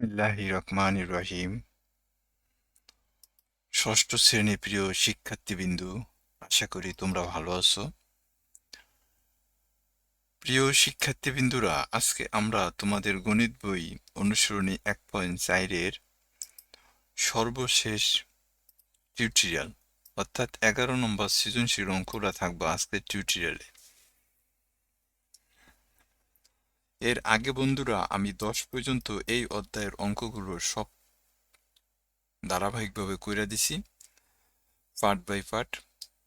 বিসমিল্লাহি রহমানির রহিম ষষ্ঠ শ্রেণি প্রিয় শিক্ষার্থীবৃন্দু, আশা করি তোমরা ভালো আছো। প্রিয় শিক্ষার্থীবৃন্দুরা, আজকে আমরা তোমাদের গণিত বই অনুসরণী এক পয়েন্ট চাইরের সর্বশেষ টিউটোরিয়াল, অর্থাৎ এগারো নম্বর সৃজনশীল অঙ্করা থাকবে আজকের টিউটোরিয়ালে। এর আগে বন্ধুরা, আমি দশ পর্যন্ত এই অধ্যায়ের অঙ্কগুলো সব ধারাবাহিকভাবে কইরা দিছি, পার্ট বাই পার্ট।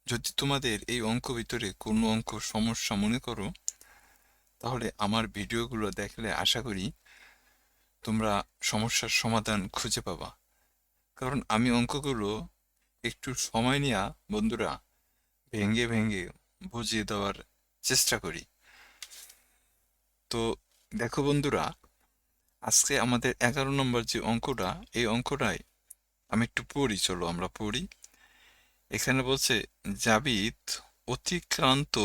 যদি তোমাদের এই অঙ্ক ভিতরে কোনো অঙ্ক সমস্যা মনে করো, তাহলে আমার ভিডিওগুলো দেখলে আশা করি তোমরা সমস্যার সমাধান খুঁজে পাবা। কারণ আমি অঙ্কগুলো একটু সময় নিয়ে, বন্ধুরা, ভেঙ্গে ভেঙ্গে বুঝিয়ে দেওয়ার চেষ্টা করি। তো দেখো বন্ধুরা, আজকে আমাদের এগারো নম্বর যে অঙ্কটা, এই অঙ্কটায় আমি একটু পড়ি, চলো আমরা পড়ি। এখানে বলছে জাবিদ অতিক্রান্ত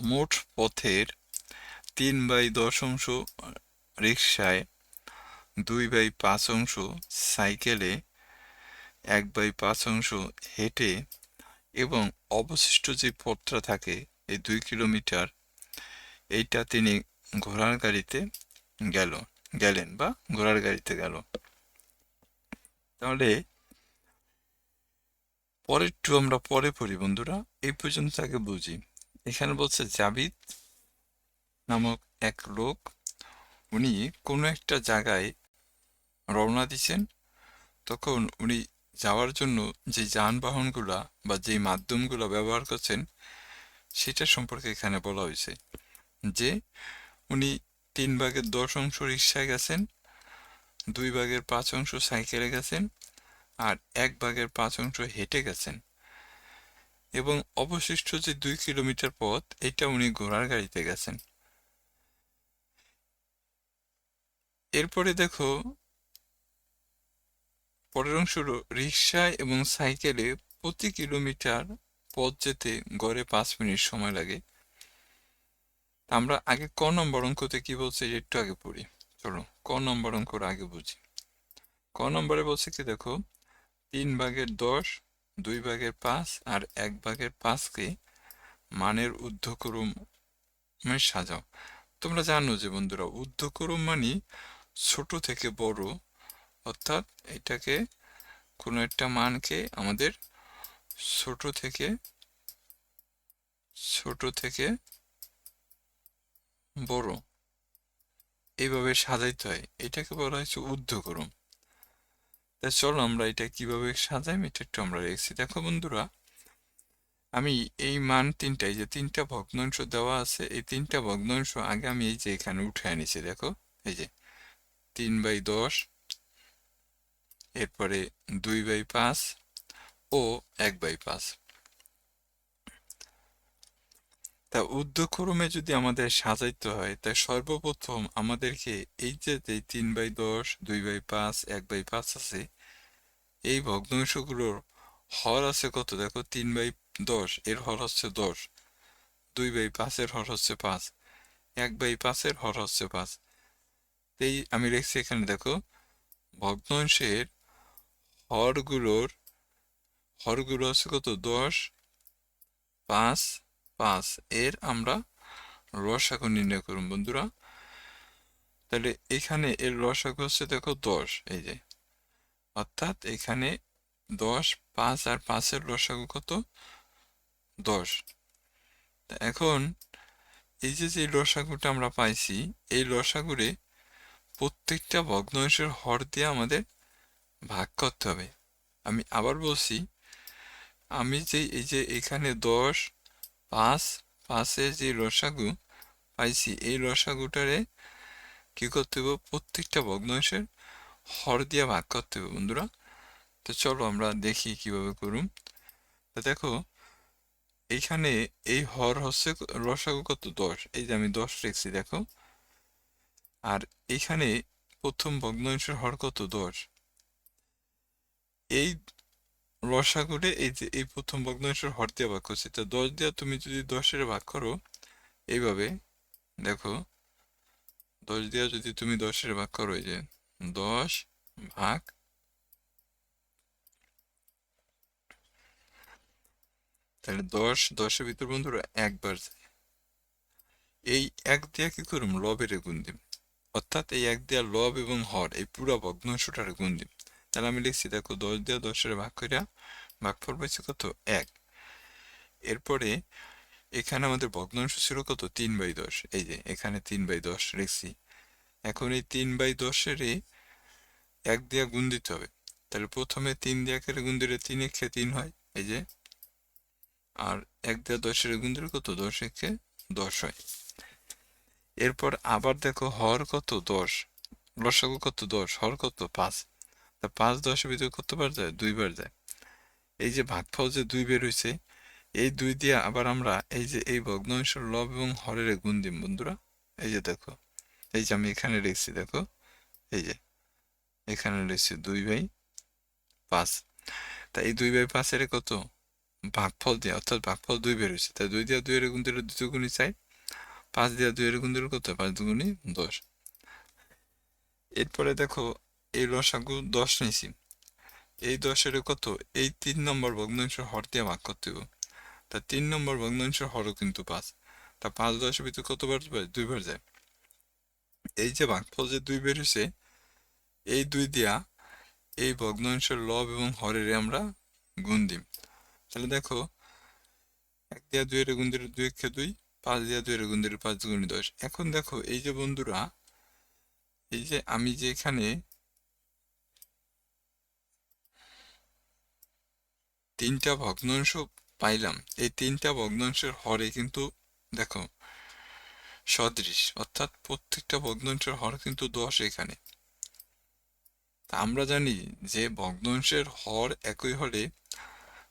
মোট পথের তিন বাই দশ অংশ রিক্সায় দুই বাই পাঁচ অংশ সাইকেলে এক বাই পাঁচ অংশ হেঁটে এবং অবশিষ্ট যে পথটা থাকে, এই দুই কিলোমিটার, এইটা তিনি ঘোড়ার গাড়িতে গেল, গেলেন বা ঘোড়ার গাড়িতে গেল। তাহলে পরের টু আমরা পরে পড়ি বন্ধুরা, এই পর্যন্ত আগে বুঝি। এখানে বলছে, জাবিদ নামক এক লোক, উনি কোনো একটা জায়গায় রওনা দিচ্ছেন তখন উনি যাওয়ার জন্য যে যানবাহনগুলা বা যে মাধ্যমগুলো ব্যবহার করছেন, সেটা সম্পর্কে এখানে বলা হয়েছে। যে উনি তিন ভাগের দশ অংশ রিক্সায় গেছেন, দুই ভাগের পাঁচ অংশ সাইকেলে গেছেন, আর এক ভাগের পাঁচ অংশ হেঁটে গেছেন। এবং অবশিষ্ট যে দুই কিলোমিটার পথ, এটা উনি ঘোড়ার গাড়িতে গেছেন। এরপরে দেখো, পরের অংশ রিক্সায় এবং সাইকেলে প্রতি কিলোমিটার পথ যেতে গড়ে পাঁচ মিনিট সময় লাগে। আমরা আগে ক নম্বর অঙ্কতে কি বলছে একটু আগে পড়ি। চলো, ক নম্বর অঙ্কর আগে বুঝি। ক নম্বরে বলছে কি দেখো, তিন ভাগের দশ, দুই ভাগের পাঁচ আর এক ভাগের পাঁচকে মানের ঊর্ধ্বক্রমে সাজাও। তোমরা জানো যে বন্ধুরা, ঊর্ধ্বক্রম মানে ছোট থেকে বড়, অর্থাৎ এটাকে কোনো একটা মানকে আমাদের ছোট থেকে ছোট থেকে বড়। এইভাবে সাজাইতে হয়। এটাকে বলা হয়েছে ঊর্ধ্বক্রম তা চলো আমরা এটা কীভাবে সাজাই এটা একটু আমরা রেখেছি দেখো বন্ধুরা, আমি এই মান তিনটাই, যে তিনটা ভগ্নাংশ দেওয়া আছে, এই তিনটা ভগ্নাংশ আগে আমি এই যে এখানে উঠে আনিছি, দেখো, এই যে তিন বাই দশ, এরপরে দুই বাই পাঁচ ও এক বাই পাঁচ। তা উদ্যক্রমে যদি আমাদের সাজাইতে হয় তাই সর্বপ্রথম আমাদেরকে এই যে তিন বাই দশ, দুই বাই পাঁচ, এক বাই পাঁচ আছে, এই ভগ্নাংশগুলোর হর আছে কত? দেখো, তিন বাই দশ, এর হর হচ্ছে দশ। দুই বাই পাঁচের হর হচ্ছে পাঁচ। এক বাই পাঁচের হর হচ্ছে পাঁচ। এই আমি লিখছি এখানে, দেখো, ভগ্নাংশের হরগুলোর, হরগুলো আছে কত? দশ, পাঁচ পাঁচ এর আমরা রসাগু নির্ণয় করুন, বন্ধুরা। তাহলে এখানে এর রসাগু হচ্ছে দেখো দশ, এই যে। অর্থাৎ এখানে দশ, পাঁচ আর পাঁচের রসাগু কত? দশ। এখন এই যে যে রসাগুটা আমরা পাইছি, এই রসাগুরে প্রত্যেকটা ভগ্নাংশের হর দিয়ে আমাদের ভাগ করতে হবে। আমি আবার বলছি, আমি যে, এই যে এখানে দশ পাঁচ পাঁচে যে রসাগু, পাইছি, এই রসাগুটারে কি করতে হবে প্রত্যেকটা ভগ্নাংশের হর দিয়ে ভাগ করতে হবে বন্ধুরা। তো চলো আমরা দেখি কীভাবে করুম তো দেখো, এইখানে এই হর হচ্ছে রসাগু কত? দশ। এই যে আমি দশ রেখছি, দেখো। আর এইখানে প্রথম ভগ্নাংশের হর কত? দশ। এই রসাগুলে এই যে, এই প্রথম ভগ্নাংশের হর দিয়ে ভাগ করছি। তো দশ দিয়ে তুমি যদি দশের ভাগ করো, এইভাবে দেখো, দশ দিয়ে যদি তুমি দশের ভাগ করো, এই যে দশ ভাগ তাহলে দশ, দশের ভিতর বন্ধুরা একবার এই এক দিয়া কি করুম? লবের গুণ দিম। অর্থাৎ এই এক দেওয়া লব এবং হর, এই পুরা ভগ্নাংশটার গুণ দিম। তাহলে আমি লিখছি, দেখো দশ দেওয়া দশের ভাগ করিয়া ভাগফল পাইছি কত? এক। এরপরে এখানে আমাদের ভগ্নাংশ ছিল কত? তিন বাই দশ। এই যে, এখানে তিন বাই দশ লিখছি। এখন এই তিন বাই দশের এক দিয়া গুণ দিতে হবে। তাহলে প্রথমে তিন দিয়া করে গুণ দিলে তিন একে তিন হয়, এই যে। আর এক দেওয়া দশের গুণ দিলে কত? দশ একে দশ হয়। এরপর আবার দেখো হর কত? দশ। লসাগু কত? দশ। হর কত? পাঁচ। তা পাঁচ দশের ভিতরে কতবার যায় দুইবার যায়। এই যে ভাগফল যে দুই বের হয়েছে এই দুই দিয়ে আবার আমরা এই যে এই ভগ্নাংশের লব এবং হরের গুণ দিম বন্ধুরা। এই যে দেখো, এই যে আমি এখানে লিখছি দেখো, এই যে এখানে লিখছি দুই বাই পাঁচ। তা এই দুই বাই পাঁচের কত? ভাগফল দিয়ে, অর্থাৎ ভাগফল দুই বের হয়েছে তাই দুই দিয়ে দুইয়ের গুণ দিলে দুটো গুণই চাই। পাঁচ দিয়ে দুইয়ের গুণ দিলে কত? পাঁচ দুগুণই দশ। এরপরে দেখো এই লসাগু দশ নিয়েছি এই দশের কত? এই তিন নম্বর ভগ্নাংশের হর দিয়ে ভাগ করতে হবে তা তিন নম্বর ভগ্নাংশের হরও কিন্তু পাঁচ। তা পাঁচ দশের ভিতরে কতবার দুইবার যায়। এই যে ভাগফল যে দুই বের হয়েছে এই দুই দিয়া এই ভগ্নাংশের লব এবং হরের আমরা গুণ দিম। তাহলে দেখো, এক দিয়া দুইয়ের গুণ দিলে দুই একে দুই, পাঁচ দিয়া দুইয়ের গুণ দিলে পাঁচ গুণ দশ। এখন দেখো, এই যে বন্ধুরা, এই যে আমি যে এখানে তিনটা ভগ্নাংশ পাইলাম। এই তিনটা ভগ্নাংশের হরে কিন্তু দেখো, সদৃশ। অর্থাৎ প্রত্যেকটা ভগ্নাংশের হর কিন্তু দশ এখানে। আমরা জানি যে ভগ্নাংশের হর একই হলে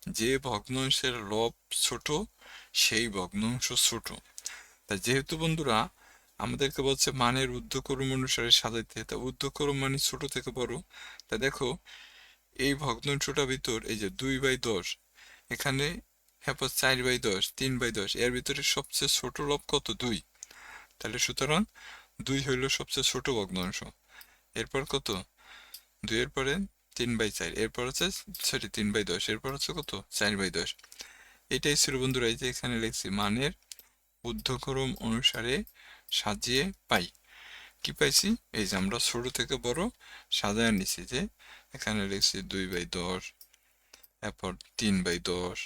যে ভগ্নাংশের লব ছোট, সেই ভগ্নাংশ ছোট। তা যেহেতু বন্ধুরা, আমাদেরকে বলছে মানের ঊর্ধ্বক্রম অনুসারে সাজাইতে তা ঊর্ধ্বক্রম মানে ছোট থেকে বড়। তা দেখো এই ভগ্নাংশটা ভিতর এই যে দুই বাই দশ, এখানে হ্যাপর চার বাই দশ, তিন বাই দশ, এর ভিতরে সবচেয়ে ছোট লব কত? দুই। তাহলে সুতরাং দুই হইল সবচেয়ে ছোট ভগ্নাংশ। এরপর কত? দুইয়ের পরে তিন বাই চার, এরপর হচ্ছে সরি তিন বাই দশ, এরপর হচ্ছে কত? চার বাই দশ। এটাই ছিল বন্ধুরা, এই যে এখানে লিখছি, মানের ঊর্ধ্বক্রম অনুসারে সাজিয়ে পাই। কি পাইছি? এই যে আমরা ছোট থেকে বড়, সাজায় নিছি যে এখানে লিখছি দুই বাই দশ, এরপর তিন বাই দশ,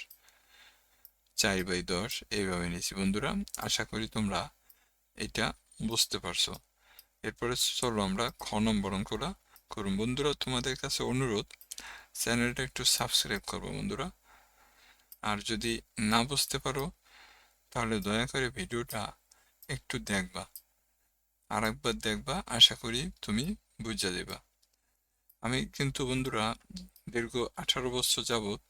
চার বাই দশ, এইভাবে নিছি বন্ধুরা, আশা করি তোমরা এটা বুঝতে পারছ। এরপরে চলো আমরা খ নম্বর অঙ্কটা করুন। বন্ধুরা, তোমাদের কাছে অনুরোধ, চ্যানেলটা একটু সাবস্ক্রাইব করব বন্ধুরা। আর যদি না বুঝতে পারো, তাহলে দয়া করে ভিডিওটা একটু দেখবা। আর একবার দেখবা, আশা করি তুমি বুঝা দেবা। আমি কিন্তু বন্ধুরা, দীর্ঘ আঠারো বছর যাবৎ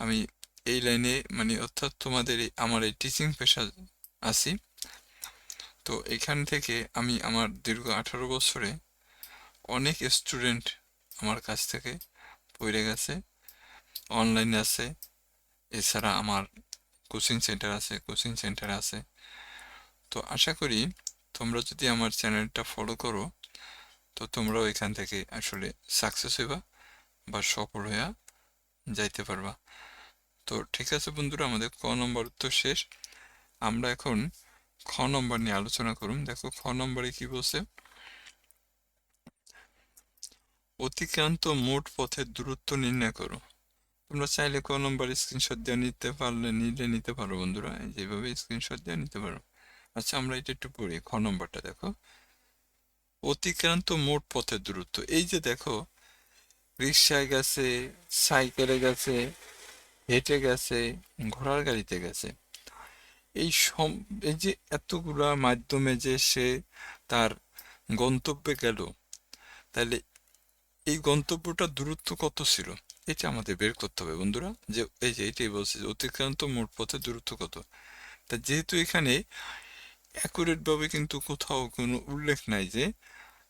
আমি এই লাইনে মানে অর্থাৎ তোমাদের আমার এই টিচিং পেশা আছি। তো এখান থেকে আমি আমার দীর্ঘ আঠারো বছরে অনেক স্টুডেন্ট আমার কাছ থেকে পড়ে গেছে। অনলাইনে আছে, এছাড়া আমার কোচিং সেন্টার আছে কোচিং সেন্টার আছে। তো আশা করি তোমরা যদি আমার চ্যানেলটা ফলো করো, তো তোমরাও এখান থেকে আসলে সাকসেস হইবা বা সফল হইয়া যাইতে পারবা। তো ঠিক আছে বন্ধুরা, আমাদের ক নম্বর তো শেষ। আমরা এখন খ নম্বর নিয়ে আলোচনা করুন। দেখো খ নম্বরে কি বলছে? অতিক্রান্ত মোট পথের দূরত্ব নির্ণয় করো। তোমরা চাইলে ক নম্বর স্ক্রিনশট দিয়ে নিতে পারলে, নিলে নিতে পারো বন্ধুরা। যেভাবে স্ক্রিনশট দিয়ে নিতে পারো। আচ্ছা আমরা এটা একটু পড়ি। খ নম্বরটা দেখো। অতিক্রান্ত মোট পথের দূরত্ব। এই যে দেখো রিক্সায় গেছে, সাইকেলে গেছে, হেঁটে গেছে, ঘোড়ার গাড়িতে গেছে। এই সব এই যে এতগুলা মাধ্যমে যে সে তার গন্তব্যে গেল, তাহলে এই গন্তব্যটা দূরত্ব কত ছিল? এটা আমাদের বের করতে হবে বন্ধুরা। যে এই যে এটাই বলছে অতিক্রান্ত মোট পথের দূরত্ব কত? তা যেহেতু এখানে অ্যাকুরেট ভাবে কিন্তু কোথাও কোনো উল্লেখ নাই যে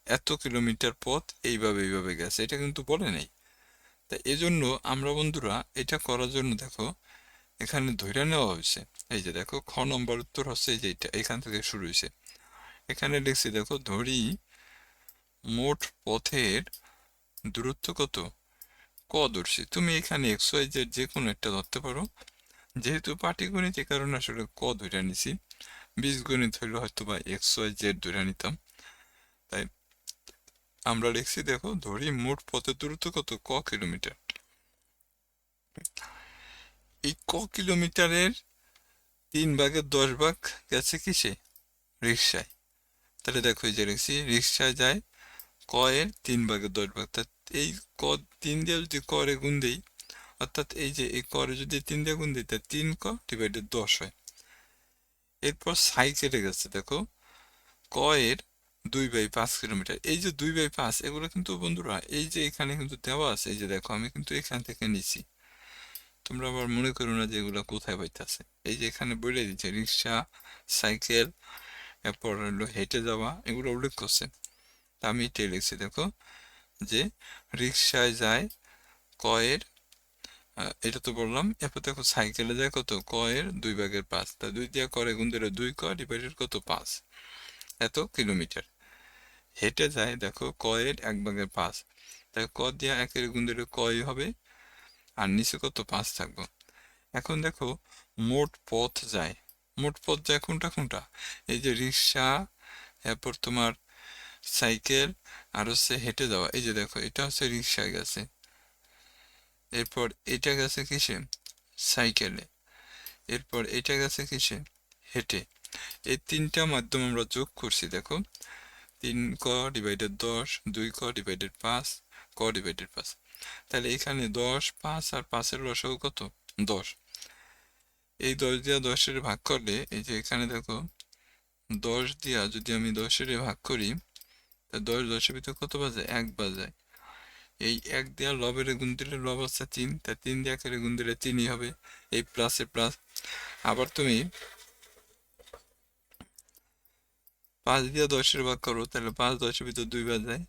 এত কিলোমিটার পথ এইভাবে এইভাবে গেছে, এটা কিন্তু বলে নাই। তা এজন্য আমরা বন্ধুরা এটা করার জন্য দেখো, এখানে ধৈর্য নেওয়া হয়েছে। এই যে দেখো, খ নম্বর উত্তর হচ্ছে যে এটা, এখান থেকে শুরু হয়েছে। এখানে লিখছি দেখো, ধরি মোট পথের দূরত্ব কত? ক ধরছি। তুমি এখানে এক্স যে কোনো একটা ধরতে পারো। যেহেতু পাটিগণিত এ কারণে আসলে ক ধরে নিছি। বীজগণিত হইলে হয়তো বা এক্স ওয়াই জেড ধরে নিতাম। তাই আমরা লিখছি, দেখো, ধরি মোট পথের দূরত্ব কত? ক কিলোমিটার। এই ক কিলোমিটারের তিন ভাগের দশ ভাগ গেছে কিসে? রিক্সায় তাহলে দেখো, এই যে লিখছি রিক্সায় যায় ক এর তিন ভাগের দশ ভাগ। তা এই ক তিন দিয়ে যদি করে গুণ দিই, অর্থাৎ এই যে এই করে যদি তিন দিয়ে গুণ দিই, তা তিন ক ডিভাইডেড দশ হয়। এরপর সাইকেলে গেছে দেখো। ক এর দুই বাই পাঁচ কিলোমিটার। এই যে দুই বাই পাঁচ, এগুলো কিন্তু বন্ধুরা, এই যে এখানে কিন্তু দেওয়া আছে, এই যে দেখো, আমি কিন্তু এখান থেকে নিছি। তোমরা আবার মনে করো না যে এগুলো কোথায় পাইতেছে। এই যে এখানে বলে দিচ্ছে রিক্সা, সাইকেল, এরপর হলো হেঁটে যাওয়া, এগুলো উল্লেখ করছে। তা আমি এটাই লিখছি, দেখো, যে রিক্সায় যায় কয়ের এটা তো বললাম, এরপর দেখো সাইকেলে যায় কত? কয়ের দুই ভাগের পাঁচ। তা দুই দিয়া করে গুণ দিলে দুই ক ডিভাইডেড কত? পাঁচ। এত কিলোমিটার। হেঁটে যায়, দেখো, কয়ের এক ভাগের পাঁচ। তাই ক দিয়া একের গুণ দিলে কয় হবে? আর নিচে কত? পাঁচ থাকব। এখন দেখো, মোট পথ যায়। মোট পথ যায় কোনটা কোনটা? এই যে রিক্সা, এরপর তোমার সাইকেল, আর হচ্ছে হেঁটে যাওয়া। এই যে দেখো, এটা হচ্ছে রিক্সায় গেছে। এরপর এটা গেছে কিসে? সাইকেলে। এরপর এটা গেছে কিসে? হেঁটে। এই তিনটা মাধ্যম আমরা যোগ করছি, দেখো। তিন ক ডিভাইডেড দশ, দুই ক ডিভাইডেড পাঁচ, ক ডিভাইডেড পাঁচ। তাহলে এখানে দশ, পাঁচ আর পাঁচের লসাগু কত? দশ। এই দশ দিয়া দশের ভাগ করলে, এই যে এখানে দেখো, দশ দিয়া যদি আমি দশের ভাগ করি তা দশ দশের ভিতরে কত বাজে? এক বাজায় এই এক দেওয়া লবের গুণ দিলে লব আছে তিন তা তিন দিয়ে একের গুণ দিলে তিনই হবে। এই প্লাসে প্লাস আবার তুমি পাঁচ দিয়ে দশের ভাগ করো, তাহলে পাঁচ দশের ভিতর দুই বাজায়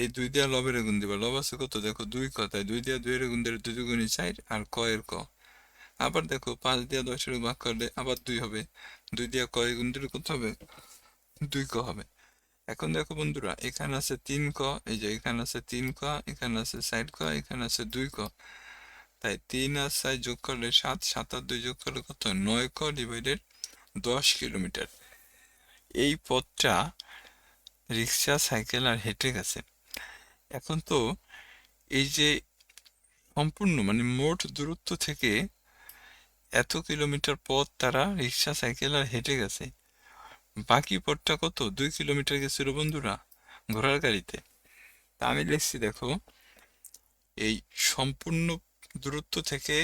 এই দুই দিয়া লবের গুণ দিবা লব আছে কত? দেখো দুই ক, তাই দুই দিয়া দুইয়ের গুণ দিলে দুই গুণই চার আর ক এর ক। আবার দেখো পাঁচ দিয়া দশের ভাগ করলে আবার দুই হবে। দুই দিয়া কয় গুণ দিলে কত হবে? দুই ক হবে। এখন দেখো বন্ধুরা এখানে আছে তিন ক এই যে এখানে আছে তিন ক এখানে আছে সাইড ক এখানে আছে দুই ক তাই তিন আর সাইড যোগ করলে সাত সাত আর দুই যোগ করলে কত নয় ক ডিভাইডেড দশ কিলোমিটার এই পথটা রিক্সা সাইকেল আর হেঁটে গেছে এখন তো এই যে সম্পূর্ণ মানে মোট দূরত্ব থেকে এত কিলোমিটার পথ তারা রিক্সা সাইকেল আর হেঁটে গেছে বাকি পথটা কত? দুই কিলোমিটার গেছিল বন্ধুরা, ঘোড়ার গাড়িতে। তা আমি লিখছি দেখো, এই সম্পূর্ণ দূরত্ব থেকে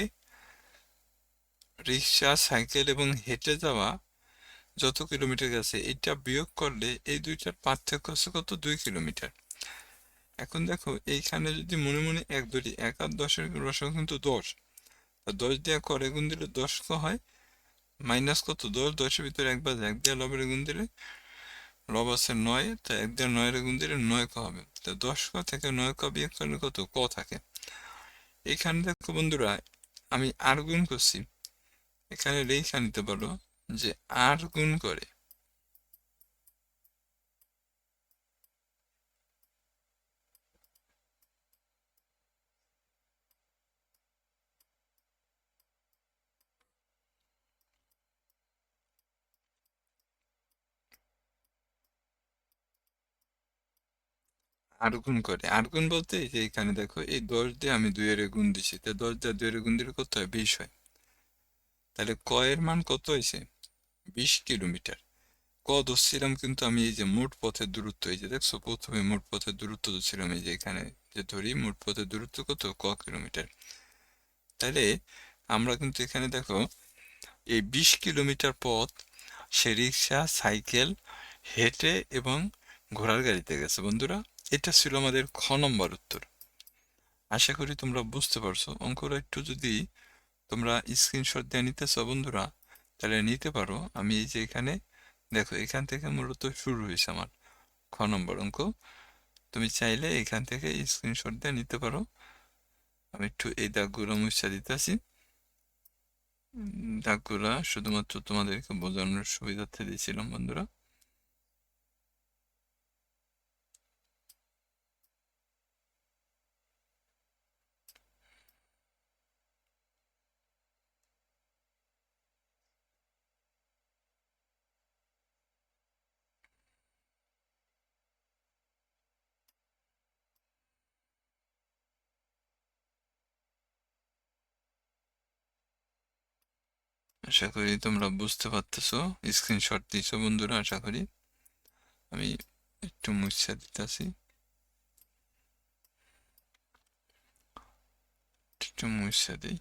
রিক্সা, সাইকেল এবং হেঁটে যাওয়া যত কিলোমিটার গেছে, এটা বিয়োগ করলে এই দুইটার পার্থক্য আছে কত? দুই কিলোমিটার। এখন দেখো, এইখানে যদি মনে মনে এক ধরি এক আর দশের রসক কিন্তু দশ। দশ দিয়ে করে গুণ দিলে দশ হয়? মাইনাস কত? দশ, দশের ভিতরে একবার এক দিয়ে লবের গুণ দিলে লব আছে নয়, তা এক দিয়ে নয়ের গুণ দিলে নয় ক হবে। তা দশ ক থেকে নয় ক বিয়োগ করলে কত? ক থাকে। এখানে দেখো বন্ধুরা, আমি আর গুণ করছি। এখানে রেখা নিতে পারো যে আর গুণ করে আর গুণ করে। আর গুণ বলতে যে এখানে দেখো, এই দশ দিয়ে আমি দুইয়ের গুণ দিছি। তা দশ দিয়ে দুইয়ের গুণ দিলে কত হয়? বিশ হয়। তাহলে ক এর মান কত হয়েছে? বিশ কিলোমিটার। ক ধরছিলাম কিন্তু আমি এই যে মোট পথের দূরত্ব, এই যে দেখছ, প্রথমে মোট পথের দূরত্ব ধরছিলাম, এই যে এখানে যে ধরি, মোট পথের দূরত্ব কত? ক কিলোমিটার। তাহলে আমরা কিন্তু এখানে দেখো, এই বিশ কিলোমিটার পথ সে রিক্সা, সাইকেল, হেঁটে এবং ঘোড়ার গাড়িতে গেছে। বন্ধুরা এটা ছিল আমাদের খ নম্বর উত্তর। আশা করি তোমরা বুঝতে পারছ। অঙ্কটা একটু যদি তোমরা স্ক্রিনশট দিয়ে নিতেছো, বন্ধুরা, তাহলে নিতে পারো। আমি এই যে এখানে, দেখো, এখান থেকে মূলত শুরু হয়েছে আমার খ নম্বর অঙ্ক। তুমি চাইলে এখান থেকে স্ক্রিনশট দিয়ে নিতে পারো। আমি একটু এই দাগগুলো মুছা দিতে দিতেছি দাগগুলা শুধুমাত্র তোমাদেরকে বোঝানোর সুবিধার্থে দিয়েছিলাম, বন্ধুরা। আশা করি তোমরা বুঝতে পারতেছো। স্ক্রিনশট দিছো বন্ধুরা, আশা করি। আমি একটু মুছা দিতেছি। একটু মুছা দিই।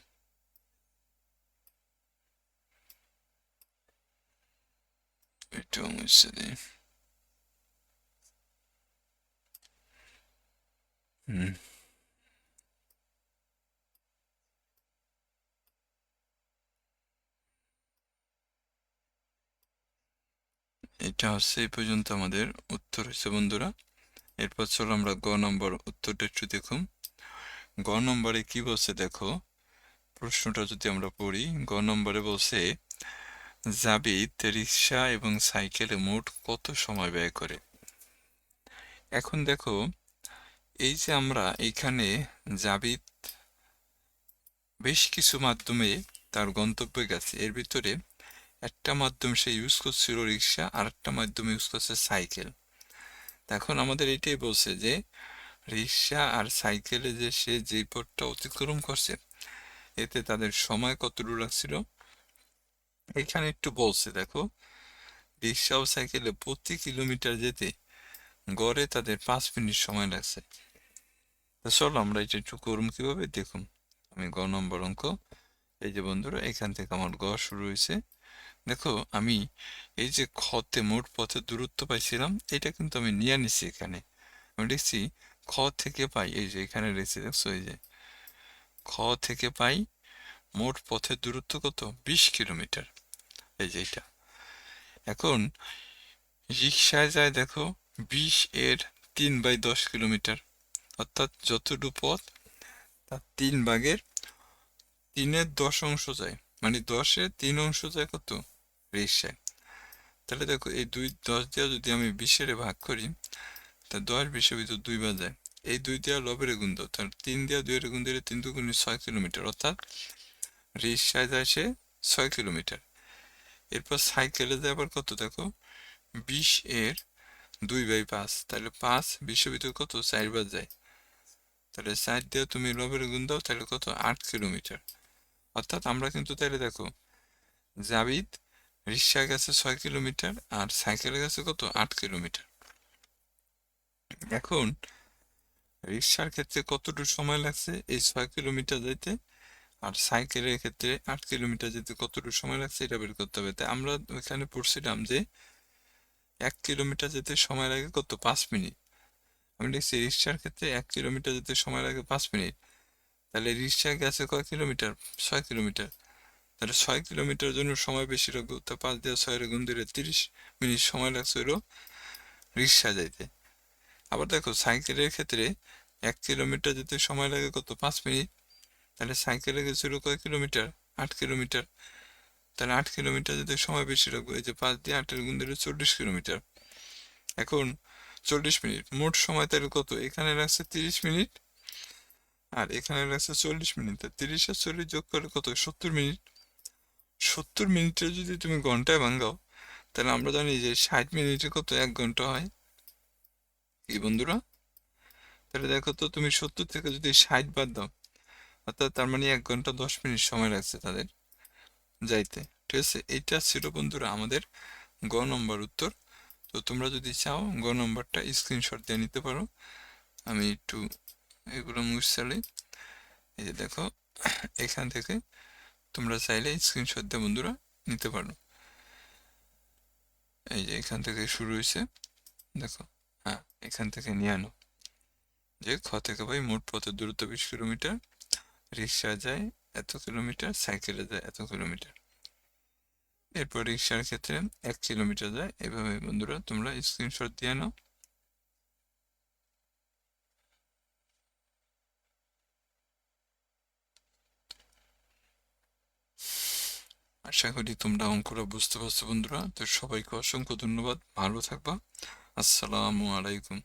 একটু মুছা দিই। হুম। এটা হচ্ছে এই পর্যন্ত আমাদের উত্তর হয়েছে, বন্ধুরা। এরপর চলো আমরা গ নম্বর উত্তরটা একটু দেখুন। গ নম্বরে কি বলছে দেখো, প্রশ্নটা যদি আমরা পড়ি, গ নম্বরে বলছে জাবিদ রিক্সা এবং সাইকেলে মোট কত সময় ব্যয় করে? এখন দেখো, এই যে আমরা এখানে জাবিদ বেশ কিছু মাধ্যমে তার গন্তব্যে গেছে, এর ভিতরে একটা মাধ্যম সে ইউজ করছিল রিক্সা আর একটা মাধ্যম ইউজ করছে সাইকেল এখন আমাদের এটাই বলছে যে রিক্সা আর সাইকেলে যে সে যে পথটা অতিক্রম করছে, এতে তাদের সময় কতটুকু লাগছিল? এখানে একটু বলছে, দেখো রিক্সা ও সাইকেলে প্রতি কিলোমিটার যেতে গড়ে তাদের পাঁচ মিনিট সময় লাগছে। চলো আমরা এটা একটু করুন কীভাবে? দেখুন, আমি গ নম্বর অঙ্ক, এই যে বন্ধুরা, এখান থেকে আমার গ শুরু হয়েছে। দেখো, আমি এই যে খতে মোট পথের দূরত্ব পাইছিলাম, এটা কিন্তু আমি নিয়ে নিছি এখানে। আমি লিখছি খ থেকে পাই, এই যে এখানে লিখছি দেখছ এই যে। খ থেকে পাই মোট পথের দূরত্ব কত? বিশ কিলোমিটার। এই যে এটা এখন রিক্সায় যায়, দেখো, বিশ এর তিন বাই দশ কিলোমিটার। অর্থাৎ যতটুকু পথ, তার তিন ভাগের তিনের দশ অংশ যায়। মানে দশের তিন অংশ যায় কত? রিক্সায় তাহলে দেখো, এই দুই, দশ দেওয়া যদি আমি বিশের ভাগ করি, তা দশ বিশের ভিতর দুই বার যায়। এই দুই দেওয়া লবের গুণ দাও। তাহলে তিন দেওয়া দুইয়ের গুণ দিলে তিন দুগুণে ছয় কিলোমিটার, অর্থাৎ রিক্সায় যায় সে ছয় কিলোমিটার। এরপর সাইকেলে যায় আবার কত দেখো? বিশ এর দুই বাই পাঁচ। তাহলে পাঁচ বিশের ভিতর কত? চারবার যায়। তাহলে চার দিয়ে তুমি লবের গুণ দাও, তাহলে কত? আট কিলোমিটার। অর্থাৎ আমরা কিন্তু তাহলে দেখো, জাবিদ রিক্সা গেছে ছয় কিলোমিটার আর সাইকেলে গেছে কত? আট কিলোমিটার। এখন রিক্সার ক্ষেত্রে কতটুকু সময় লাগছে? এই ছয় কিলোমিটার যেতে আর সাইকেলের ক্ষেত্রে আট কিলোমিটার যেতে কতটুকু সময় লাগছে এটা বের করতে হবে। তাই আমরা ওইখানে পড়ছিলাম যে এক কিলোমিটার যেতে সময় লাগে কত? পাঁচ মিনিট। আমি দেখছি রিক্সার ক্ষেত্রে এক কিলোমিটার যেতে সময় লাগে পাঁচ মিনিট। তাহলে রিক্সা গেছে কয় কিলোমিটার? ছয় কিলোমিটার। তাহলে ছয় কিলোমিটার জন্য সময় বেশি লাগবে তা পাঁচ দিয়ে ছয়ের গুণ দিলে তিরিশ মিনিট সময় লাগছে হলো রিক্সা যাইতে। আবার দেখো, সাইকেলের ক্ষেত্রে এক কিলোমিটার যেতে সময় লাগে কত? পাঁচ মিনিট। তাহলে সাইকেলে গেছিল কয় কিলোমিটার? আট কিলোমিটার। তাহলে আট কিলোমিটার যেতে সময় বেশি লাগবে এই যে পাঁচ দিয়ে আটের গুণ দিলে চল্লিশ কিলোমিটার। এখন চল্লিশ মিনিট। মোট সময় তাহলে কত? এখানে লাগছে তিরিশ মিনিট। আর এখানে লাগছে চল্লিশ মিনিট। তিরিশ আর চল্লিশ যোগ করে কত? সত্তর মিনিট। সত্তর মিনিটে যদি তুমি ঘন্টায় ভাঙ্গাও তাহলে আমরা জানি যে ষাট মিনিটে কত? এক ঘণ্টা হয়। কি বন্ধুরা? তাহলে দেখো তো, তুমি সত্তর থেকে যদি ষাট বাদ দাও, অর্থাৎ তার মানে এক ঘণ্টা দশ মিনিট সময় লাগছে তাদের যাইতে। ঠিক আছে? এইটা ছিল বন্ধুরা আমাদের গ নম্বর উত্তর। তো তোমরা যদি চাও, গ নম্বরটা স্ক্রিনশট দিয়ে নিতে পারো। আমি একটু এগুলো মুছালি এই যে দেখো, এখান থেকে তোমরা চাইলে স্ক্রিনশট দিয়ে বন্ধুরা নিতে পারো। এই যে এখান থেকে শুরু হয়েছে। দেখো হ্যাঁ এখান থেকে নিয়ে আনো। যে খ থেকে ভাই মোট পথের দূরত্ব? বিশ কিলোমিটার। রিক্সা যায় এত কিলোমিটার, সাইকেলে যায় এত কিলোমিটার। এরপর রিক্সার ক্ষেত্রে এক কিলোমিটার যায়। এভাবে বন্ধুরা তোমরা স্ক্রিনশট দিয়ে নাও। আশা করি তোমরা অঙ্কটা বুঝতে পারছ, বন্ধুরা। তো সবাইকে অসংখ্য ধন্যবাদ। ভালো থাকবা। আসসালামু আলাইকুম।